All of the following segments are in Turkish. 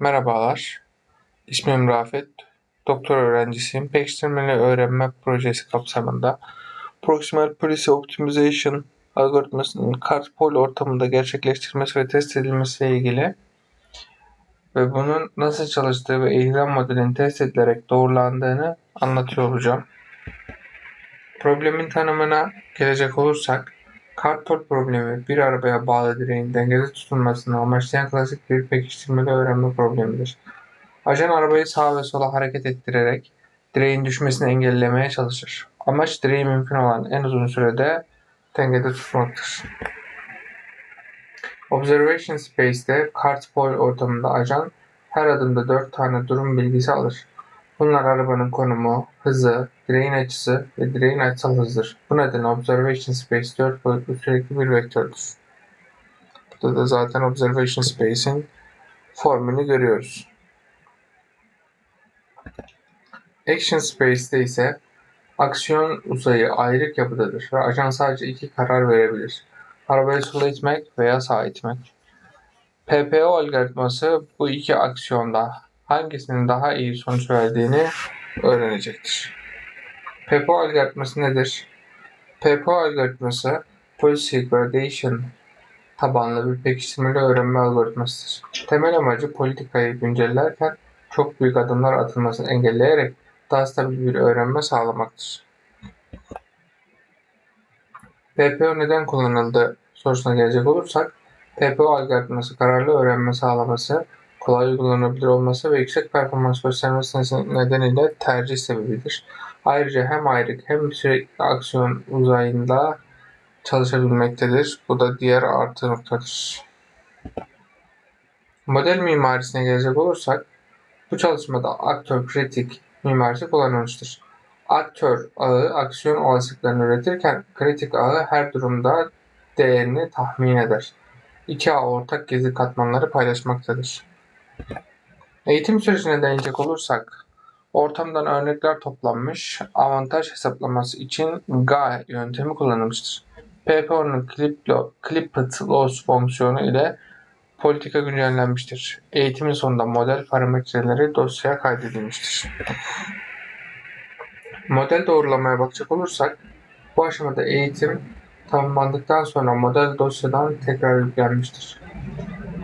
Merhabalar, ismim Rafet. Doktor öğrencisiyim. Pekiştirmeli öğrenme projesi kapsamında Proximal Policy Optimization algoritmasının kartpol ortamında gerçekleştirilmesi ve test edilmesiyle ilgili ve bunun nasıl çalıştığı ve eğilim modelinin test edilerek doğrulandığını anlatıyor olacağım. Problemin tanımına gelecek olursak, kartpol problemi bir arabaya bağlı direğin dengede tutulmasını amaçlayan klasik bir pekiştirmeli öğrenme problemidir. Ajan arabayı sağa ve sola hareket ettirerek direğin düşmesini engellemeye çalışır. Amaç direği mümkün olan en uzun sürede dengede tutmaktır. Observation Space'te kartpol ortamında ajan her adımda 4 tane durum bilgisi alır. Bunlar arabanın konumu, hızı, direğin açısı ve direğin açısal hızıdır. Bu nedenle Observation Space 4 boyutlu sürekli bir vektördür. Burada da zaten Observation Space'in formülünü görüyoruz. Action Space'te ise aksiyon uzayı ayrık yapıdadır ve ajan sadece iki karar verebilir. Arabayı sola itmek veya sağa itmek. PPO algoritması bu iki aksiyonda hangisinin daha iyi sonuç verdiğini öğrenecektir. PPO algoritması nedir? PPO algoritması Policy Gradation tabanlı bir pekiştirmeli öğrenme algoritmasıdır. Temel amacı politikayı güncellerken çok büyük adımlar atılmasını engelleyerek daha stabil bir öğrenme sağlamaktır. PPO neden kullanıldı sorusuna gelecek olursak, PPO algoritması kararlı öğrenme sağlaması, kolay uygulanabilir olması ve yüksek performans göstermesi nedeniyle tercih sebebidir. Ayrıca hem ayrık hem sürekli aksiyon uzayında çalışabilmektedir. Bu da diğer artı noktadır. Model mimarisine gelecek olursak, bu çalışmada aktör kritik mimarisi kullanılmıştır. Aktör ağı aksiyon olasılıklarını üretirken kritik ağı her durumda değerini tahmin eder. İki ağ ortak gizli katmanları paylaşmaktadır. Eğitim sürecine değinecek olursak, ortamdan örnekler toplanmış, avantaj hesaplaması için GA yöntemi kullanılmıştır. PPO'nun Clipped Loss fonksiyonu ile politika güncellenmiştir. Eğitimin sonunda model parametreleri dosyaya kaydedilmiştir. Model doğrulamaya bakacak olursak, bu aşamada eğitim tamamlandıktan sonra model dosyadan tekrar yüklenmiştir.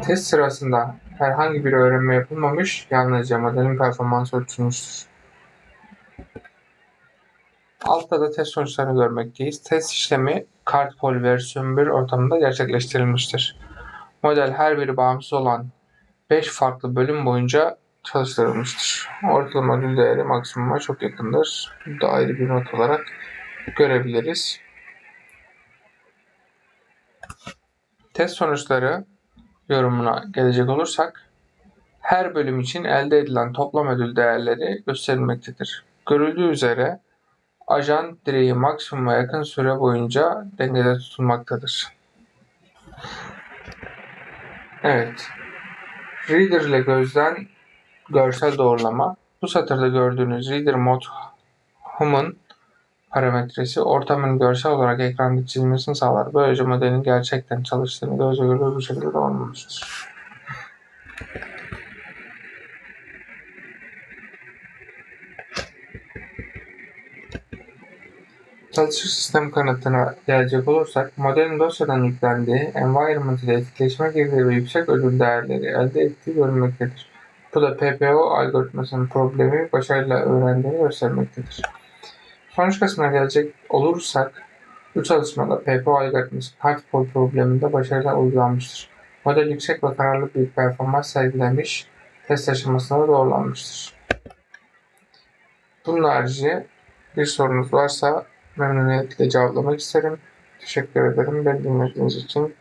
Test sırasında herhangi bir öğrenme yapılmamış, yalnızca modelin performansı ölçülmüştür. Altta da test sonuçlarını görmekteyiz. Test işlemi kartpol versiyon 1 ortamında gerçekleştirilmiştir. Model her biri bağımsız olan 5 farklı bölüm boyunca çalıştırılmıştır. Ortalama ödül değeri maksimuma çok yakındır. Bu da ayrı bir not olarak görebiliriz. Test sonuçları yorumuna gelecek olursak, her bölüm için elde edilen toplam ödül değerleri gösterilmektedir. Görüldüğü üzere ajan direği maksimuma yakın süre boyunca dengede tutulmaktadır. Evet. Reader ile gözden görsel doğrulama. Bu satırda gördüğünüz Reader Mode Human parametresi ortamın görsel olarak ekranda çizilmesini sağlar. Böylece modelin gerçekten çalıştığını gözle görülür bir şekilde doğrulamıştır. Çalışır sistem kanıtına gelecek olursak, modelin dosyadan yüklendiği, environment ile etkileşime girdiği ve yüksek ödül değerleri elde ettiği görülmektedir. Bu da PPO algoritmasının problemi başarıyla öğrendiğini göstermektedir. Sonuç kısmına gelecek olursak, bu çalışmada PPO algoritması kartpol probleminde başarıyla uygulanmıştır. Model yüksek ve kararlı bir performans sergilemiş, test aşamasında doğrulanmıştır. Bunun harici bir sorunuz varsa memnuniyetle cevaplamak isterim. Teşekkür ederim. Beni dinlediğiniz için